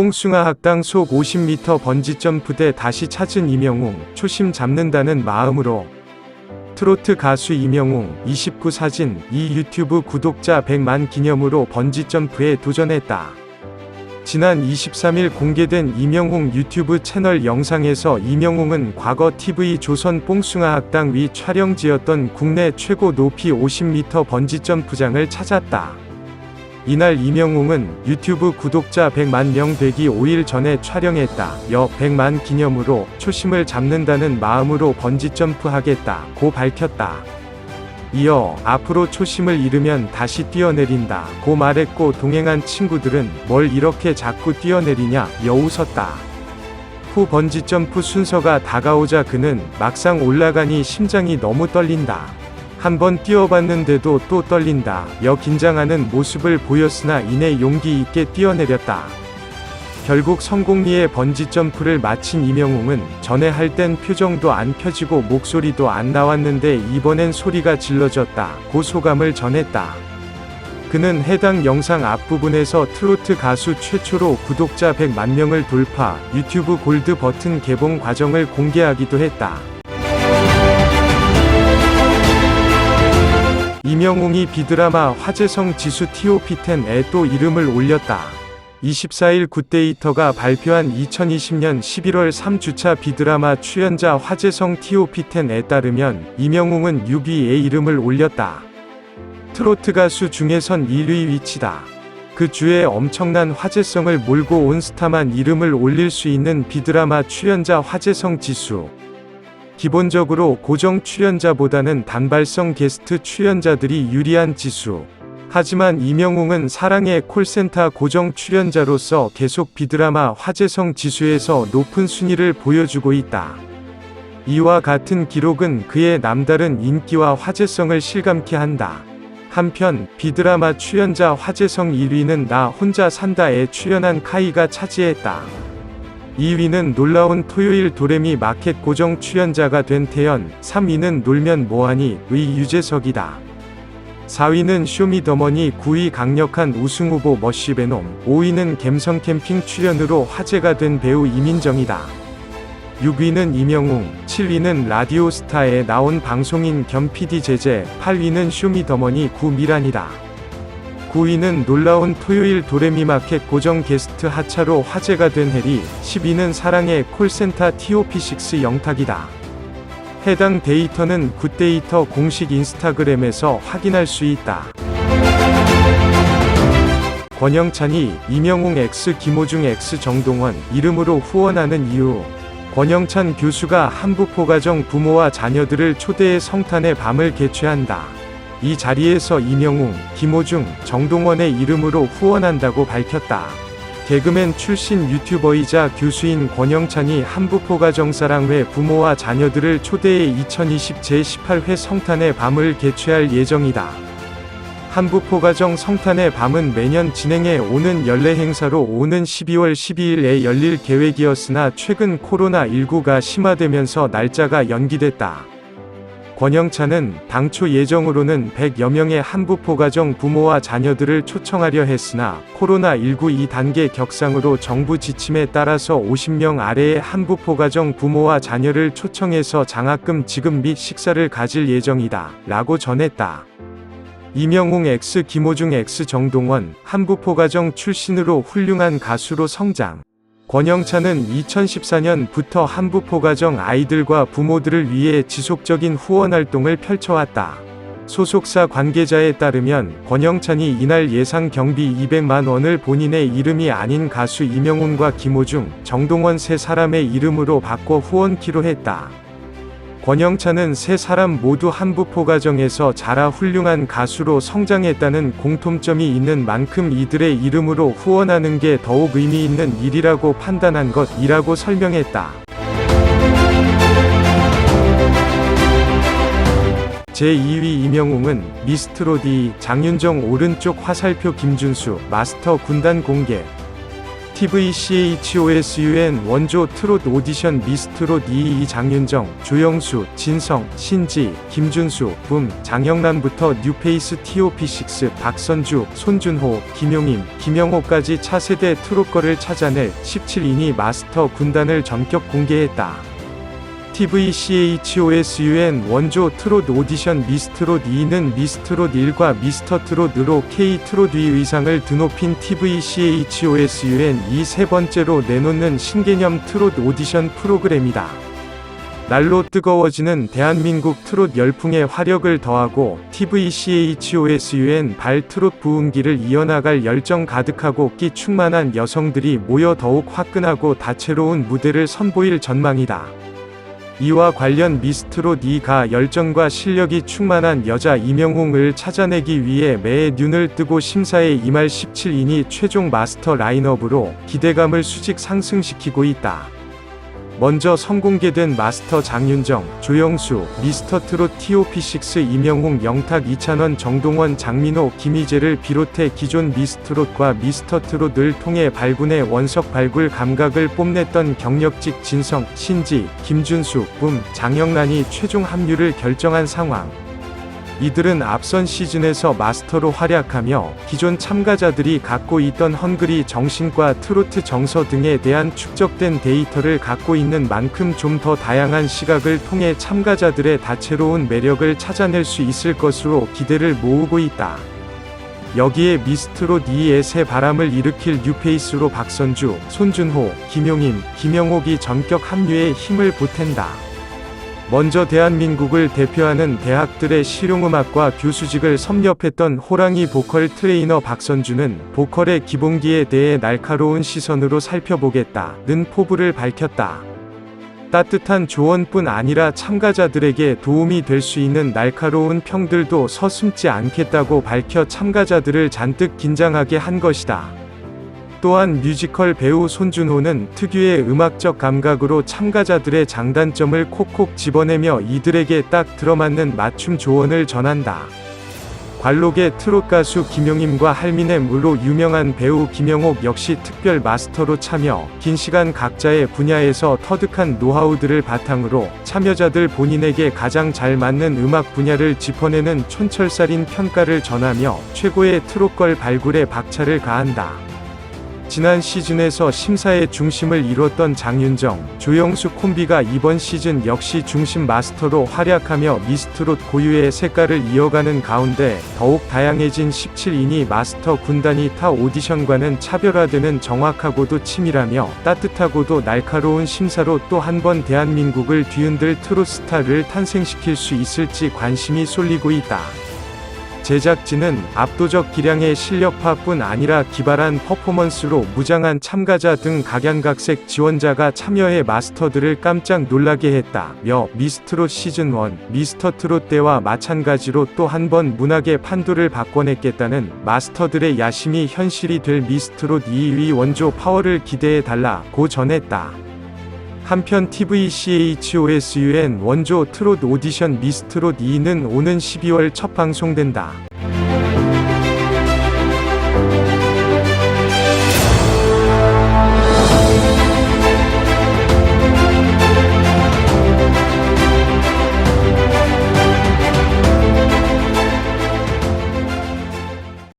뽕숭아 학당 속 50m 번지점프대 다시 찾은 이명웅, 초심 잡는다는 마음으로. 트로트 가수 이명웅, 29 사진, 이 유튜브 구독자 100만 기념으로 번지점프에 도전했다. 지난 23일 공개된 이명웅 유튜브 채널 영상에서 이명웅은 과거 TV 조선 뽕숭아 학당 위 촬영지였던 국내 최고 높이 50m 번지점프장을 찾았다. 이날 이명웅은 유튜브 구독자 100만 명 되기 5일 전에 촬영했다. 여 100만 기념으로 초심을 잡는다는 마음으로 번지점프 하겠다. 고 밝혔다. 이어 앞으로 초심을 잃으면 다시 뛰어내린다. 고 말했고 동행한 친구들은 뭘 이렇게 자꾸 뛰어내리냐 여 웃었다. 후 번지점프 순서가 다가오자 그는 막상 올라가니 심장이 너무 떨린다. 한번 뛰어봤는데도 또 떨린다. 여 긴장하는 모습을 보였으나 이내 용기 있게 뛰어내렸다. 결국 성공리에 번지점프를 마친 이명웅은 전에 할 땐 표정도 안 펴지고 목소리도 안 나왔는데 이번엔 소리가 질러졌다. 고 소감을 전했다. 그는 해당 영상 앞부분에서 트로트 가수 최초로 구독자 100만 명을 돌파, 유튜브 골드 버튼 개봉 과정을 공개하기도 했다. 이명웅이 비드라마 화재성 지수 TOP10에 또 이름을 올렸다. 24일 굿데이터가 발표한 2020년 11월 3주차 비드라마 출연자 화재성 TOP10에 따르면 이명웅은 6위에 이름을 올렸다. 트로트 가수 중에선 1위 위치다. 그 주에 엄청난 화제성을 몰고 온 스타만 이름을 올릴 수 있는 비드라마 출연자 화제성 지수. 기본적으로 고정 출연자보다는 단발성 게스트 출연자들이 유리한 지수. 하지만 이명웅은 사랑의 콜센터 고정 출연자로서 계속 비드라마 화제성 지수에서 높은 순위를 보여주고 있다. 이와 같은 기록은 그의 남다른 인기와 화제성을 실감케 한다. 한편 비드라마 출연자 화제성 1위는 나 혼자 산다에 출연한 카이가 차지했다. 2위는 놀라운 토요일 도레미 마켓 고정 출연자가 된 태연, 3위는 놀면 뭐하니 의 유재석이다. 4위는 쇼미더머니 9위 강력한 우승후보 머시베놈 5위는 갬성 캠핑 출연으로 화제가 된 배우 이민정이다. 6위는 이명웅, 7위는 라디오스타에 나온 방송인 겸 PD 제재, 8위는 쇼미더머니 구미란이다. 9위는 놀라운 토요일 도레미 마켓 고정 게스트 하차로 화제가 된 해리, 10위는 사랑의 콜센터 TOP6 영탁이다. 해당 데이터는 굿데이터 공식 인스타그램에서 확인할 수 있다. 권영찬이 이명웅 X 김호중 X 정동원 이름으로 후원하는 이유 권영찬 교수가 한부포가정 부모와 자녀들을 초대해 성탄의 밤을 개최한다. 이 자리에서 이명웅, 김호중, 정동원의 이름으로 후원한다고 밝혔다. 개그맨 출신 유튜버이자 교수인 권영찬이 한부포가정사랑회 부모와 자녀들을 초대해 2020 제18회 성탄의 밤을 개최할 예정이다. 한부포가정 성탄의 밤은 매년 진행해 오는 연례 행사로 오는 12월 12일에 열릴 계획이었으나 최근 코로나19가 심화되면서 날짜가 연기됐다. 권영찬은 당초 예정으로는 100여 명의 한부포 가정 부모와 자녀들을 초청하려 했으나 코로나19 2단계 격상으로 정부 지침에 따라서 50명 아래의 한부포 가정 부모와 자녀를 초청해서 장학금 지급 및 식사를 가질 예정이다. 라고 전했다. 이명웅 X 김호중 X 정동원 한부포 가정 출신으로 훌륭한 가수로 성장. 권영찬은 2014년부터 한부포가정 아이들과 부모들을 위해 지속적인 후원 활동을 펼쳐왔다. 소속사 관계자에 따르면 권영찬이 이날 예상 경비 200만 원을 본인의 이름이 아닌 가수 이명훈과 김호중, 정동원 세 사람의 이름으로 바꿔 후원키로 했다. 권영찬은 세 사람 모두 한부포 가정에서 자라 훌륭한 가수로 성장했다는 공통점이 있는 만큼 이들의 이름으로 후원하는 게 더욱 의미 있는 일이라고 판단한 것이라고 설명했다. 제2위 이명웅은 미스트로디 장윤정 오른쪽 화살표 김준수 마스터 군단 공개 TVCHOSUN 원조 트롯 오디션 미스트롯 2 장윤정, 조영수, 진성, 신지, 김준수, 붐, 장영란부터 뉴페이스 TOP6, 박선주, 손준호, 김용임, 김영호까지 차세대 트롯거를 찾아낼 17인이 마스터 군단을 전격 공개했다. TVCHOSUN 원조 트롯 오디션 미스트롯 2는 미스트롯 1과 미스터 트롯으로 K-트롯 위 의상을 드높인 TVCHOSUN 이세 번째로 내놓는 신개념 트롯 오디션 프로그램이다. 날로 뜨거워지는 대한민국 트롯 열풍에 화력을 더하고 TVCHOSUN 발 트롯 부흥기를 이어나갈 열정 가득하고 끼 충만한 여성들이 모여 더욱 화끈하고 다채로운 무대를 선보일 전망이다. 이와 관련 미스트롯 2가 열정과 실력이 충만한 여자 이명웅을 찾아내기 위해 매해 눈을 뜨고 심사에 임할 17인이 최종 마스터 라인업으로 기대감을 수직 상승시키고 있다. 먼저 선공개된 마스터 장윤정, 조영수, 미스터 트롯 TOP6 이명웅, 영탁, 이찬원, 정동원, 장민호, 김희재를 비롯해 기존 미스트롯과 미스터 트롯을 통해 발군의 원석 발굴 감각을 뽐냈던 경력직 진성, 신지, 김준수, 붐, 장영란이 최종 합류를 결정한 상황. 이들은 앞선 시즌에서 마스터로 활약하며 기존 참가자들이 갖고 있던 헝그리 정신과 트로트 정서 등에 대한 축적된 데이터를 갖고 있는 만큼 좀 더 다양한 시각을 통해 참가자들의 다채로운 매력을 찾아낼 수 있을 것으로 기대를 모으고 있다. 여기에 미스트롯 2의 새 바람을 일으킬 뉴페이스로 박선주, 손준호, 김용임, 김영옥이 전격 합류에 힘을 보탠다. 먼저 대한민국을 대표하는 대학들의 실용음악과 교수직을 섭렵했던 호랑이 보컬 트레이너 박선주는 보컬의 기본기에 대해 날카로운 시선으로 살펴보겠다는 포부를 밝혔다. 따뜻한 조언뿐 아니라 참가자들에게 도움이 될 수 있는 날카로운 평들도 서슴지 않겠다고 밝혀 참가자들을 잔뜩 긴장하게 한 것이다. 또한 뮤지컬 배우 손준호는 특유의 음악적 감각으로 참가자들의 장단점을 콕콕 집어내며 이들에게 딱 들어맞는 맞춤 조언을 전한다. 관록의 트롯 가수 김용임과 할미넴으로 유명한 배우 김영옥 역시 특별 마스터로 참여, 긴 시간 각자의 분야에서 터득한 노하우들을 바탕으로 참여자들 본인에게 가장 잘 맞는 음악 분야를 짚어내는 촌철살인 평가를 전하며 최고의 트롯걸 발굴에 박차를 가한다. 지난 시즌에서 심사의 중심을 이뤘던 장윤정, 조영수 콤비가 이번 시즌 역시 중심 마스터로 활약하며 미스트롯 고유의 색깔을 이어가는 가운데 더욱 다양해진 17인이 마스터 군단이 타 오디션과는 차별화되는 정확하고도 치밀하며 따뜻하고도 날카로운 심사로 또 한 번 대한민국을 뒤흔들 트롯 스타를 탄생시킬 수 있을지 관심이 쏠리고 있다. 제작진은 압도적 기량의 실력파뿐 아니라 기발한 퍼포먼스로 무장한 참가자 등 각양각색 지원자가 참여해 마스터들을 깜짝 놀라게 했다며 미스트롯 시즌1, 미스터 트롯 때와 마찬가지로 또 한 번 문학의 판도를 바꿔냈겠다는 마스터들의 야심이 현실이 될 미스트롯 2위 원조 파워를 기대해달라고 전했다. 한편 TVCHOSUN 원조 트롯 오디션 미스트롯 2는 오는 12월 첫 방송된다.